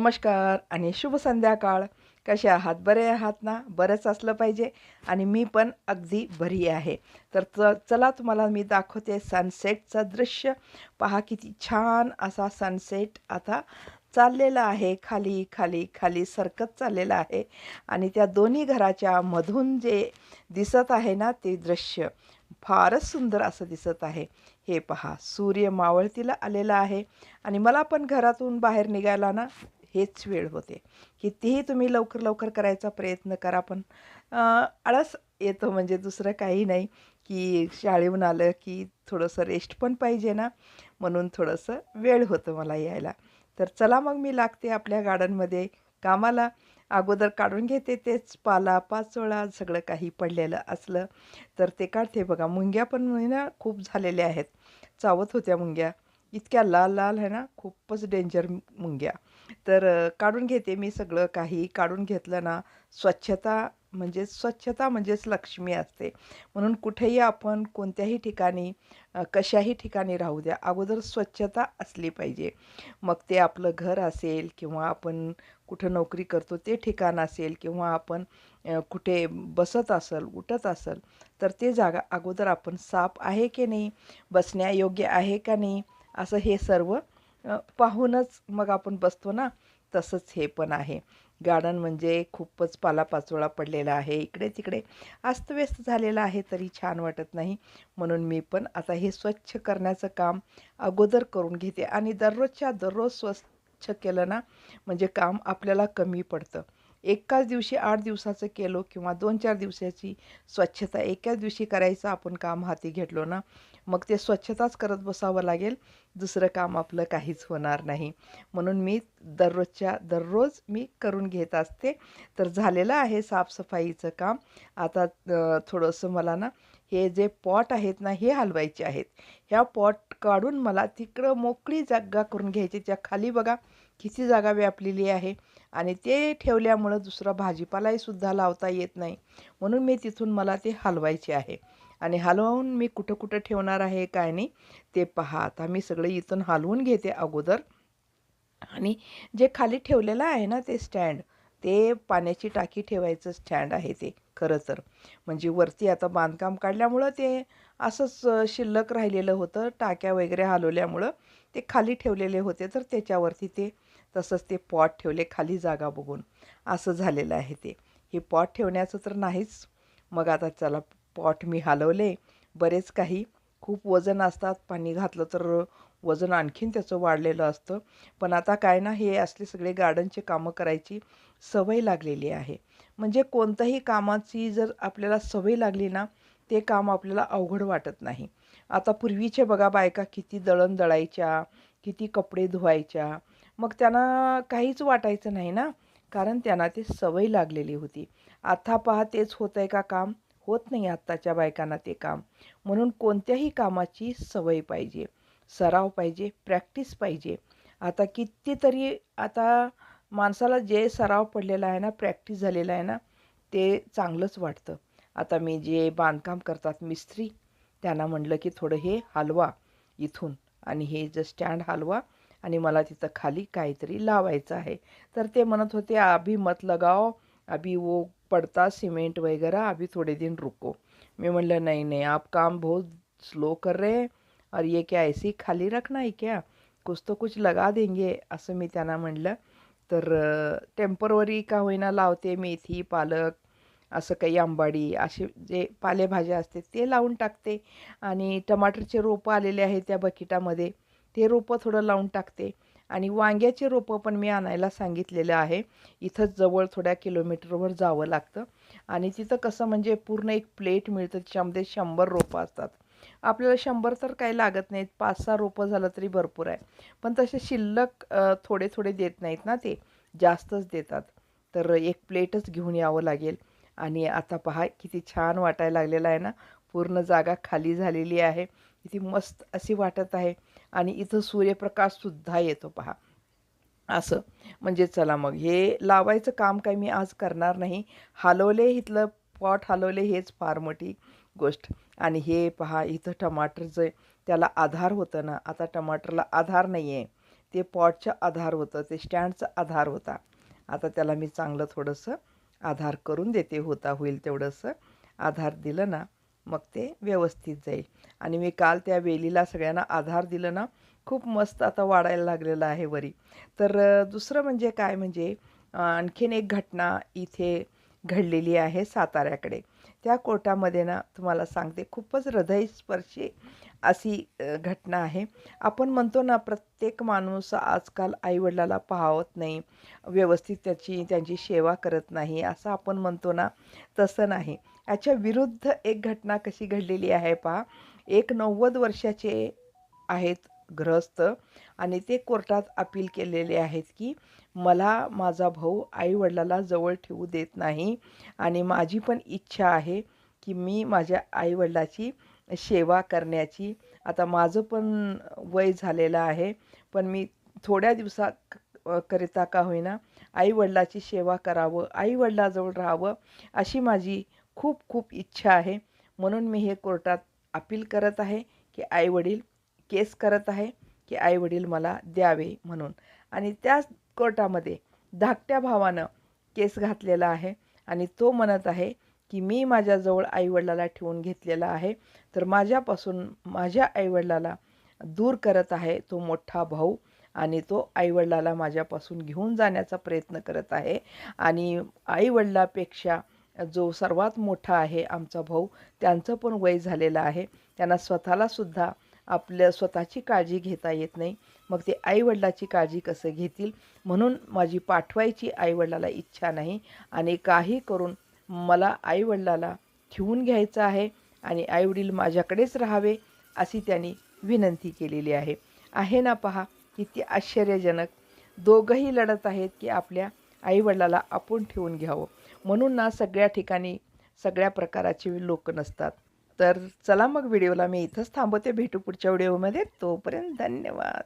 नमस्कार आणि शुभ संध्याकाळ. कसे आहात? बरे आहात ना? बरंच असलं पाहिजे आणि मी पण अगदी बरी आहे. तर च चला तुम्हाला मी दाखवते सनसेटचं दृश्य. पहा किती छान असा सनसेट आता चाललेला आहे. खाली खाली खाली सरकत चाललेला आहे आणि त्या दोन्ही घराच्या मधून जे दिसत आहे ना ते दृश्य फारच सुंदर असं दिसत आहे. हे पहा सूर्य मावळतीला आलेला आहे आणि मला पण घरातून बाहेर निघायला ना हेच वेळ होते. कितीही तुम्ही लवकर लवकर करायचा प्रयत्न करा पण आळस येतो म्हणजे दुसरं काही नाही की शाळेहून आलं की थोडंसं रेस्ट पण पाहिजे ना म्हणून थोडंसं वेळ होतं मला यायला. तर चला मग मी लागते आपल्या गार्डनमध्ये. कामाला अगोदर काढून घेते तेच पाला पाचोळा सगळं काही पडलेलं असलं तर ते काढते. बघा मुंग्या पण ना खूप झालेल्या आहेत. चावत होत्या मुंग्या. इतक्या लाल लाल आहे ना खूपच डेंजर मुंग्या. तर काढून घेते मी सगळं काही. काढून घेतलं ना स्वच्छता म्हणजे स्वच्छता म्हणजेच लक्ष्मी असते. म्हणून कुठेही आपण कोणत्याही ठिकाणी कशाही ठिकाणी राहू द्या अगोदर स्वच्छता असली पाहिजे. मग ते आपलं घर असेल किंवा आपण कुठं नोकरी करतो ते ठिकाण असेल किंवा आपण कुठे बसत असेल उठत असेल तर ते जागा अगोदर आपण साफ आहे की नाही बसण्यायोग्य आहे का नाही असं हे सर्व पाहूनच मग आपण बसतो ना. तसंच हे पण आहे. गार्डन म्हणजे खूपच पालापाचोळा पडलेला आहे. इकडे तिकडे अस्तव्यस्त झालेला आहे तरी छान वाटत नाही. म्हणून मी पण आता हे स्वच्छ करण्याचं काम अगोदर करून घेते. आणि दररोजच्या दररोज स्वच्छ केलं ना म्हणजे काम आपल्याला कमी पडतं. एकाच दिवशी आठ दिवसाचं केलो किंवा दोन चार दिवसाची स्वच्छता एकाच दिवशी करायचं आपण काम हाती घेतलो ना मग ते स्वच्छताच करत बसावं लागेल. दुसरं काम आपलं काहीच होणार नाही. म्हणून मी दररोजच्या दररोज मी करून घेत असते. तर झालेलं आहे साफसफाईचं काम. आता थोडंसं मला ना हे जे पॉट आहेत ना हे हलवायचे आहेत. ह्या पॉट काढून मला तिकडं मोकळी जागा करून घ्यायची. त्या खाली बघा किती जागा व्यापलेली आहे. आणि ते ठेवल्यामुळं दुसरा भाजीपालाही सुद्धा लावता येत नाही. म्हणून मी तिथून मला ते हलवायचे आहे. आणि हलवून मी कुठं कुठं ठेवणार आहे काय नाही ते पहा. आता मी सगळं इथून हलवून घेते अगोदर. आणि जे खाली ठेवलेलं आहे ना ते स्टँड ते पाण्याची टाकी ठेवायचं स्टँड आहे ते खरं तर. म्हणजे वरती आता बांधकाम काढल्यामुळं ते असंच शिल्लक राहिलेलं होतं टाक्या वगैरे हलवल्यामुळं ते खाली ठेवलेले होते तर त्याच्यावरती ते तसंच ते पॉट ठेवले खाली जागा बघून. असं झालेलं आहे ते. हे पॉट ठेवण्याचं तर नाहीच. मग आता चला पॉट मी हलवले. बरेच काही खूप वजन असतात. पाणी घातलं तर वजन आणखीन त्याचं वाढलेलं असतं. पण आता काय ना हे असले सगळे गार्डनचे कामं करायची सवय लागलेली आहे. म्हणजे कोणत्याही कामाची जर आपल्याला सवय लागली ना ते काम आपल्याला अवघड वाटत नाही. आता पूर्वीचे बघा बायका किती दळण दळायच्या किती कपडे धुवायच्या. मग त्यांना काहीच वाटायचं नाही ना. कारण त्यांना ते सवय लागलेली होती. आता पहा तेच होत आहे का काम? होत नाही आत्ताच्या बायकांना ते काम. म्हणून कोणत्याही कामाची सवय पाहिजे सराव पाहिजे प्रॅक्टिस पाहिजे. आता कितीतरी आता माणसाला जे सराव पडलेला आहे ना प्रॅक्टिस झालेला आहे ना ते चांगलंच वाटतं. आता मी जे बांधकाम करतात मिस्त्री त्यांना म्हटलं की थोडं हे हलवा इथून आणि हे जे स्टँड हलवा आणि मला तिथं खाली काहीतरी लावायचं आहे. तर ते म्हणत होते अभी मत लगाओ अभी वो पड़ता सीमेंट वगैरह अभी थोड़े दिन रुको। मैं म्हणलं नहीं नहीं आप काम बहुत स्लो कर रहे हैं और ये क्या ऐसे ही खाली रखना है क्या? कुछ तो कुछ लगा देंगे असं मी त्यांना म्हणलं. तर टेम्परवरी का होईना लावते मेथी पालक असं काही आंबाडी असे जे पालेभाज्या असते ते लावून टाकते. आणि टमाटरचे रोपं आलेले आहेत त्या बकिटामध्ये ते रोपं थोडं लावून टाकते. आणि वांग्याचे रोपं पण मी आणायला सांगितलेलं आहे. इथंच जवळ थोड्या किलोमीटरवर जावं लागतं. आणि तिथं कसं म्हणजे पूर्ण एक प्लेट मिळतं. त्याच्यामध्ये शंभर रोपं असतात. आपल्याला शंभर तर काही लागत नाहीत. पाच सहा रोपं झालं तरी भरपूर आहे. पण तसे शिल्लक थोडे थोडे देत नाहीत ना ते. जास्तच देतात. तर एक प्लेटच घेऊन यावं लागेल. आणि आता पहा किती छान वाटायला लागलेलं आहे ना. पूर्ण जागा खाली झालेली आहे. किती मस्त अशी वाटत आहे. आणि इथं सूर्यप्रकाशसुद्धा येतो पहा. असं. म्हणजे चला मग हे लावायचं काम काय मी आज करणार नाही. हलवले इथलं पॉट हलवले हेच फार मोठी गोष्ट. आणि हे पहा इथं टमाटर जे त्याला आधार होतं ना आता टमाटरला आधार नाही आहे ते पॉटचं आधार होतं ते स्टँडचा आधार होता. आता त्याला मी चांगलं थोडंसं आधार करून देते होता होईल तेवढंसं. आधार दिलं ना मग ते व्यवस्थित जाईल. आणि मी काल त्या वेलीला सगळ्यांना आधार दिलं ना खूप मस्त आता वाढायला लागलेलं आहे वरी. तर दुसरं म्हणजे काय? म्हणजे आणखीन एक घटना इथे घडलेली आहे साताऱ्याकडे. त्या कोर्टामध्ये ना तुम्हाला सांगते खूपच हृदयस्पर्शी अशी घटना आहे. आपण म्हणतो ना प्रत्येक माणूस आजकाल आईवडिलाला पाहत नाही व्यवस्थित त्याची त्यांची सेवा करत नाही असं आपण म्हणतो ना तसं नाही. याच्या विरुद्ध एक घटना कशी घडलेली आहे पहा. एक नव्वद वर्षाचे आहेत ग्रहस्थ आणि ते कोर्टात अपील केलेले आहेत की मला माझा भाऊ आईवडिलाला जवळ ठेवू देत नाही. आणि माझी पण इच्छा आहे की मी माझ्या आईवडिलाची सेवा करण्याची. आता माझं पण वय झालेलं आहे पण मी थोड्या दिवसा करिता का होईना आईवडिलाची सेवा करावं आईवडिलाजवळ राहावं अशी माझी खूप खूप इच्छा आहे. म्हणून मी हे कोर्टात अपील करत आहे की आईवडील केस करत आहे की आईवडील मला द्यावे म्हणून. आणि त्याच स्कर्टामध्ये धाकट्या भावानं केस घातलेला आहे आणि तो म्हणत आहे की मी माझ्याजवळ आईवडिलाला ठेवून घेतलेला आहे. तर माझ्यापासून माझ्या आईवडिलाला दूर करत आहे तो मोठा भाऊ आणि तो आईवडिलाला माझ्यापासून घेऊन जाण्याचा प्रयत्न करत आहे. आणि आईवडिलापेक्षा जो सर्वात मोठा आहे आमचा भाऊ त्यांचं पण वय झालेलं आहे. त्यांना स्वतःलासुद्धा आपल्या स्वतःची काळजी घेता येत नाही. मग ते आईवडिलाची काळजी कसं घेतील? म्हणून माझी पाठवायची आईवडिलाला इच्छा नाही आणि काही करून मला आईवडिलाला ठेवून घ्यायचं आहे आणि आईवडील माझ्याकडेच राहावे अशी त्यांनी विनंती केलेली आहे. आहे ना पहा किती आश्चर्यजनक. दोघंही लढत आहेत की आपल्या आईवडिलाला आपण ठेवून घ्यावं. म्हणून ना सगळ्या ठिकाणी सगळ्या प्रकाराचे लोक नसतात. तर चला मग व्हिडिओला मी इथंच थांबवते. भेटू पुढच्या व्हिडिओमध्ये. तोपर्यंत धन्यवाद.